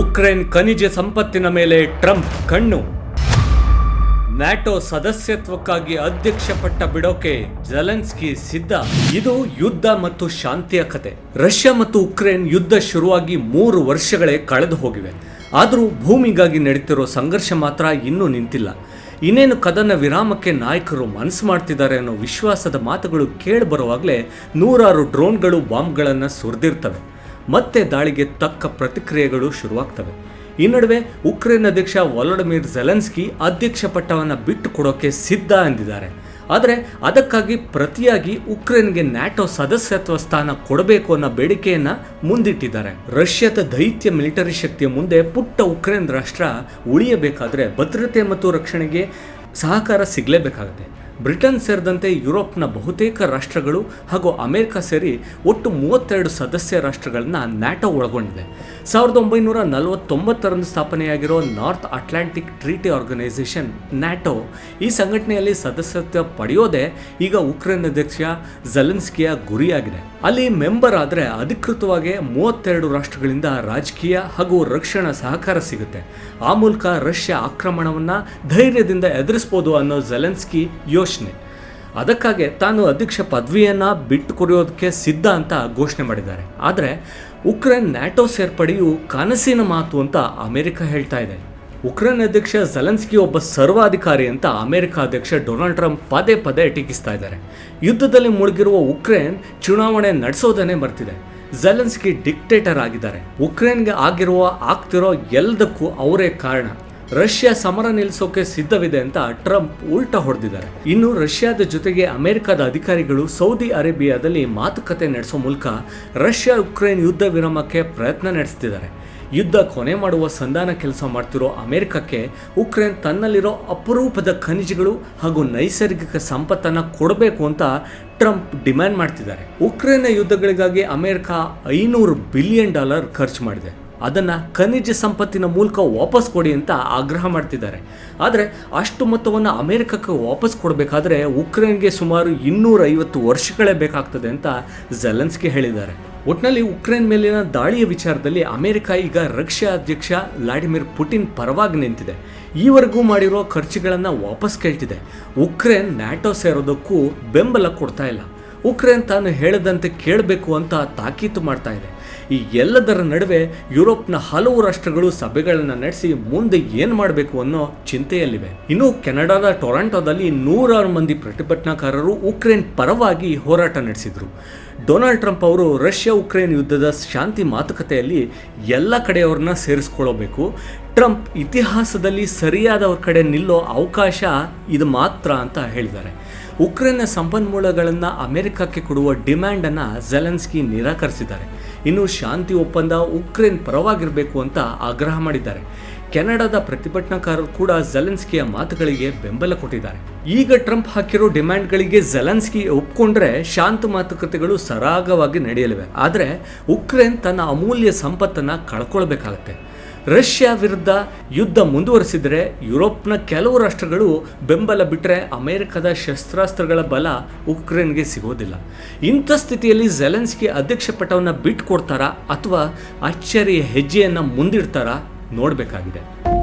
Ukraine ಖನಿಜ ಸಂಪತ್ತಿನ ಮೇಲೆ ಟ್ರಂಪ್ ಕಣ್ಣು. ನ್ಯಾಟೋ ಸದಸ್ಯತ್ವಕ್ಕಾಗಿ ಅಧ್ಯಕ್ಷ ಪಟ್ಟ ಬಿಡೋಕೆ ಜಲೆನ್ಸ್ಕಿ ಸಿದ್ಧ. ಇದು ಯುದ್ಧ ಮತ್ತು ಶಾಂತಿಯ ಕತೆ. ರಷ್ಯಾ ಮತ್ತು ಉಕ್ರೇನ್ ಯುದ್ಧ ಶುರುವಾಗಿ ಮೂರು ವರ್ಷಗಳೇ ಕಳೆದು ಹೋಗಿವೆ. ಆದರೂ ಭೂಮಿಗಾಗಿ ನಡೀತಿರೋ ಸಂಘರ್ಷ ಮಾತ್ರ ಇನ್ನೂ ನಿಂತಿಲ್ಲ. ಇನ್ನೇನು ಕದನ ವಿರಾಮಕ್ಕೆ ನಾಯಕರು ಮನಸ್ಸು ಮಾಡ್ತಿದ್ದಾರೆ ಅನ್ನೋ ವಿಶ್ವಾಸದ ಮಾತುಗಳು ಕೇಳಿ ಬರುವಾಗಲೇ ನೂರಾರು ಡ್ರೋನ್ಗಳು ಬಾಂಬ್ಗಳನ್ನು ಸುರಿದಿರ್ತವೆ. ಮತ್ತೆ ದಾಳಿಗೆ ತಕ್ಕ ಪ್ರತಿಕ್ರಿಯೆಗಳು ಶುರುವಾಗ್ತವೆ. ಈ ನಡುವೆ ಉಕ್ರೇನ್ ಅಧ್ಯಕ್ಷ ವಾಲೋಡಿಮಿರ್ ಝೆಲೆನ್ಸ್ಕಿ ಅಧ್ಯಕ್ಷ ಪಟ್ಟವನ್ನು ಬಿಟ್ಟು ಕೊಡೋಕೆ ಸಿದ್ಧ ಎಂದಿದ್ದಾರೆ. ಆದರೆ ಅದಕ್ಕಾಗಿ ಪ್ರತಿಯಾಗಿ ಉಕ್ರೇನ್ಗೆ ನ್ಯಾಟೋ ಸದಸ್ಯತ್ವ ಸ್ಥಾನ ಕೊಡಬೇಕು ಅನ್ನೋ ಬೇಡಿಕೆಯನ್ನ ಮುಂದಿಟ್ಟಿದ್ದಾರೆ. ರಷ್ಯಾದ ದೈತ್ಯ ಮಿಲಿಟರಿ ಶಕ್ತಿಯ ಮುಂದೆ ಪುಟ್ಟ ಉಕ್ರೇನ್ ರಾಷ್ಟ್ರ ಉಳಿಯಬೇಕಾದ್ರೆ ಭದ್ರತೆ ಮತ್ತು ರಕ್ಷಣೆಗೆ ಸಹಕಾರ ಸಿಗಲೇಬೇಕಾಗುತ್ತೆ. ಬ್ರಿಟನ್ ಸೇರಿದಂತೆ ಯುರೋಪ್ನ ಬಹುತೇಕ ರಾಷ್ಟ್ರಗಳು ಹಾಗೂ ಅಮೆರಿಕ ಸೇರಿ ಒಟ್ಟು ಮೂವತ್ತೆರಡು ಸದಸ್ಯ ರಾಷ್ಟ್ರಗಳನ್ನ ನ್ಯಾಟೋ ಒಳಗೊಂಡಿದೆ. ಸಾವಿರದ ಒಂಬೈನೂರ ನಲವತ್ತೊಂಬತ್ತರಂದು ಸ್ಥಾಪನೆಯಾಗಿರೋ North Atlantic Treaty Organisation, NATO, ಈ ಸಂಘಟನೆಯಲ್ಲಿ ಸದಸ್ಯತ್ವ ಪಡೆಯೋದೇ ಈಗ ಉಕ್ರೇನ್ ಅಧ್ಯಕ್ಷ ಝಲೆನ್ಸ್ಕಿಯ ಗುರಿಯಾಗಿದೆ. ಅಲ್ಲಿ ಮೆಂಬರ್ ಆದರೆ ಅಧಿಕೃತವಾಗಿ ಮೂವತ್ತೆರಡು ರಾಷ್ಟ್ರಗಳಿಂದ ರಾಜಕೀಯ ಹಾಗೂ ರಕ್ಷಣಾ ಸಹಕಾರ ಸಿಗುತ್ತೆ. ಆ ಮೂಲಕ ರಷ್ಯಾ ಆಕ್ರಮಣವನ್ನ ಧೈರ್ಯದಿಂದ ಎದುರಿಸ್ಬೋದು ಅನ್ನೋ ಝೆಲೆನ್ಸ್ಕಿ ಯೋಚನೆ. ಅದಕ್ಕಾಗಿ ತಾನು ಅಧ್ಯಕ್ಷ ಪದವಿಯನ್ನು ಬಿಟ್ಟು ಕೊಡೋದಕ್ಕೆ ಸಿದ್ಧ ಅಂತ ಘೋಷಣೆ ಮಾಡಿದ್ದಾರೆ. ಆದರೆ ಉಕ್ರೇನ್ ನ್ಯಾಟೋ ಸೇರ್ಪಡೆಯು ಕನಸಿನ ಮಾತು ಅಂತ ಅಮೆರಿಕ ಹೇಳ್ತಾ ಇದೆ. ಉಕ್ರೇನ್ ಅಧ್ಯಕ್ಷ ಝಲೆನ್ಸ್ಕಿ ಒಬ್ಬ ಸರ್ವಾಧಿಕಾರಿ ಅಂತ ಅಮೆರಿಕ ಅಧ್ಯಕ್ಷ ಡೊನಾಲ್ಡ್ ಟ್ರಂಪ್ ಪದೇ ಪದೇ ಟೀಕಿಸ್ತಾ ಇದ್ದಾರೆ. ಯುದ್ಧದಲ್ಲಿ ಮುಳುಗಿರುವ ಉಕ್ರೇನ್ ಚುನಾವಣೆ ನಡೆಸೋದನ್ನೇ ಬರ್ತಿದೆ ಝೆಲೆನ್ಸ್ಕಿ ಡಿಕ್ಟೇಟರ್ ಆಗಿದ್ದಾರೆ. ಉಕ್ರೇನ್ಗೆ ಆಗಿರುವ ಆಗ್ತಿರೋ ಎಲ್ಲದಕ್ಕೂ ಅವರೇ ಕಾರಣ. ರಷ್ಯಾ ಸಮರ ನಿಲ್ಲಿಸೋಕೆ ಸಿದ್ಧವಿದೆ ಅಂತ ಟ್ರಂಪ್ ಉಲ್ಟಾ ಹೊಡೆದಿದ್ದಾರೆ. ಇನ್ನು ರಷ್ಯಾದ ಜೊತೆಗೆ ಅಮೆರಿಕದ ಅಧಿಕಾರಿಗಳು ಸೌದಿ ಅರೇಬಿಯಾದಲ್ಲಿ ಮಾತುಕತೆ ನಡೆಸೋ ಮೂಲಕ ರಷ್ಯಾ ಉಕ್ರೇನ್ ಯುದ್ಧ ವಿರಾಮಕ್ಕೆ ಪ್ರಯತ್ನ ನಡೆಸ್ತಿದ್ದಾರೆ. ಯುದ್ಧ ಕೊನೆ ಮಾಡುವ ಸಂಧಾನ ಕೆಲಸ ಮಾಡ್ತಿರೋ ಅಮೆರಿಕಕ್ಕೆ ಉಕ್ರೇನ್ ತನ್ನಲ್ಲಿರೋ ಅಪರೂಪದ ಖನಿಜಗಳು ಹಾಗೂ ನೈಸರ್ಗಿಕ ಸಂಪತ್ತನ್ನು ಕೊಡಬೇಕು ಅಂತ ಟ್ರಂಪ್ ಡಿಮ್ಯಾಂಡ್ ಮಾಡ್ತಿದ್ದಾರೆ. ಉಕ್ರೇನ್ ಯುದ್ಧಗಳಿಗಾಗಿ ಅಮೆರಿಕ ಐನೂರು ಬಿಲಿಯನ್ ಡಾಲರ್ ಖರ್ಚು ಮಾಡಿದೆ. ಅದನ್ನ ಖನಿಜ ಸಂಪತ್ತಿನ ಮೂಲಕ ವಾಪಸ್ ಕೊಡಿ ಅಂತ ಆಗ್ರಹ ಮಾಡ್ತಿದ್ದಾರೆ. ಆದರೆ ಅಷ್ಟು ಮೊತ್ತವನ್ನು ಅಮೆರಿಕಕ್ಕೆ ವಾಪಸ್ ಕೊಡಬೇಕಾದ್ರೆ ಉಕ್ರೇನ್ಗೆ ಸುಮಾರು ಇನ್ನೂರ ಐವತ್ತು ವರ್ಷಗಳೇ ಬೇಕಾಗ್ತದೆ ಅಂತ ಜೆಲೆನ್ಸ್ಕಿ ಹೇಳಿದ್ದಾರೆ. ಒಟ್ನಲ್ಲಿ ಉಕ್ರೇನ್ ಮೇಲಿನ ದಾಳಿಯ ವಿಚಾರದಲ್ಲಿ ಅಮೆರಿಕ ಈಗ ರಷ್ಯಾ ಅಧ್ಯಕ್ಷ ವ್ಲಾಡಿಮಿರ್ ಪುಟಿನ್ ಪರವಾಗಿ ನಿಂತಿದೆ. ಈವರೆಗೂ ಮಾಡಿರೋ ಖರ್ಚುಗಳನ್ನು ವಾಪಸ್ ಕೇಳ್ತಿದೆ. ಉಕ್ರೇನ್ ನ್ಯಾಟೋ ಸೇರೋದಕ್ಕೂ ಬೆಂಬಲ ಕೊಡ್ತಾ ಇಲ್ಲ. ಉಕ್ರೇನ್ ತಾನು ಹೇಳದಂತೆ ಕೇಳಬೇಕು ಅಂತ ತಾಕೀತು ಮಾಡ್ತಾ ಇದೆ. ಈ ಎಲ್ಲದರ ನಡುವೆ ಯುರೋಪ್ನ ಹಲವು ರಾಷ್ಟ್ರಗಳು ಸಭೆಗಳನ್ನು ನಡೆಸಿ ಮುಂದೆ ಏನು ಮಾಡಬೇಕು ಅನ್ನೋ ಚಿಂತೆಯಲ್ಲಿವೆ. ಇನ್ನು ಕೆನಡಾದ ಟೊರಾಂಟೋದಲ್ಲಿ ನೂರಾರು ಮಂದಿ ಪ್ರತಿಭಟನಾಕಾರರು ಉಕ್ರೇನ್ ಪರವಾಗಿ ಹೋರಾಟ ನಡೆಸಿದ್ರು. ಡೊನಾಲ್ಡ್ ಟ್ರಂಪ್ ಅವರು ರಷ್ಯಾ ಉಕ್ರೇನ್ ಯುದ್ಧದ ಶಾಂತಿ ಮಾತುಕತೆಯಲ್ಲಿ ಎಲ್ಲ ಕಡೆಯವ್ರನ್ನ ಸೇರಿಸ್ಕೊಳ್ಳಬೇಕು ಟ್ರಂಪ್ ಇತಿಹಾಸದಲ್ಲಿ ಸರಿಯಾದವ್ರ ಕಡೆ ನಿಲ್ಲೋ ಅವಕಾಶ ಇದು ಮಾತ್ರ ಅಂತ ಹೇಳಿದ್ದಾರೆ. ಉಕ್ರೇನ್ನ ಸಂಪನ್ಮೂಲಗಳನ್ನು ಅಮೆರಿಕಕ್ಕೆ ಕೊಡುವ ಡಿಮ್ಯಾಂಡನ್ನು ಜೆಲೆನ್ಸ್ಕಿ ನಿರಾಕರಿಸಿದ್ದಾರೆ. ಇನ್ನು ಶಾಂತಿ ಒಪ್ಪಂದ ಉಕ್ರೇನ್ ಪರವಾಗಿರಬೇಕು ಅಂತ ಆಗ್ರಹ ಮಾಡಿದ್ದಾರೆ. ಕೆನಡಾದ ಪ್ರತಿಭಟನಾಕಾರರು ಕೂಡ ಜೆಲೆನ್ಸ್ಕಿಯ ಮಾತುಗಳಿಗೆ ಬೆಂಬಲ ಕೊಟ್ಟಿದ್ದಾರೆ. ಈಗ ಟ್ರಂಪ್ ಹಾಕಿರೋ ಡಿಮ್ಯಾಂಡ್ಗಳಿಗೆ ಜೆಲೆನ್ಸ್ಕಿ ಒಪ್ಕೊಂಡ್ರೆ ಶಾಂತ ಮಾತುಕತೆಗಳು ಸರಾಗವಾಗಿ ನಡೆಯಲಿವೆ. ಆದರೆ ಉಕ್ರೇನ್ ತನ್ನ ಅಮೂಲ್ಯ ಸಂಪತ್ತನ್ನು ಕಳ್ಕೊಳ್ಬೇಕಾಗತ್ತೆ. ರಷ್ಯಾ ವಿರುದ್ಧ ಯುದ್ಧ ಮುಂದುವರಿಸಿದರೆ ಯುರೋಪ್ನ ಕೆಲವು ರಾಷ್ಟ್ರಗಳು ಬೆಂಬಲ ಬಿಟ್ಟರೆ ಅಮೆರಿಕದ ಶಸ್ತ್ರಾಸ್ತ್ರಗಳ ಬಲ ಉಕ್ರೇನ್ಗೆ ಸಿಗೋದಿಲ್ಲ. ಇಂಥ ಸ್ಥಿತಿಯಲ್ಲಿ ಜೆಲೆನ್ಸ್ಕಿ ಅಧ್ಯಕ್ಷ ಪಟವನ್ನು ಬಿಟ್ಟು ಕೊಡ್ತಾರಾ ಅಥವಾ ಅಚ್ಚರಿಯ ಹೆಜ್ಜೆಯನ್ನು ಮುಂದಿಡ್ತಾರಾ ನೋಡಬೇಕಾಗಿದೆ.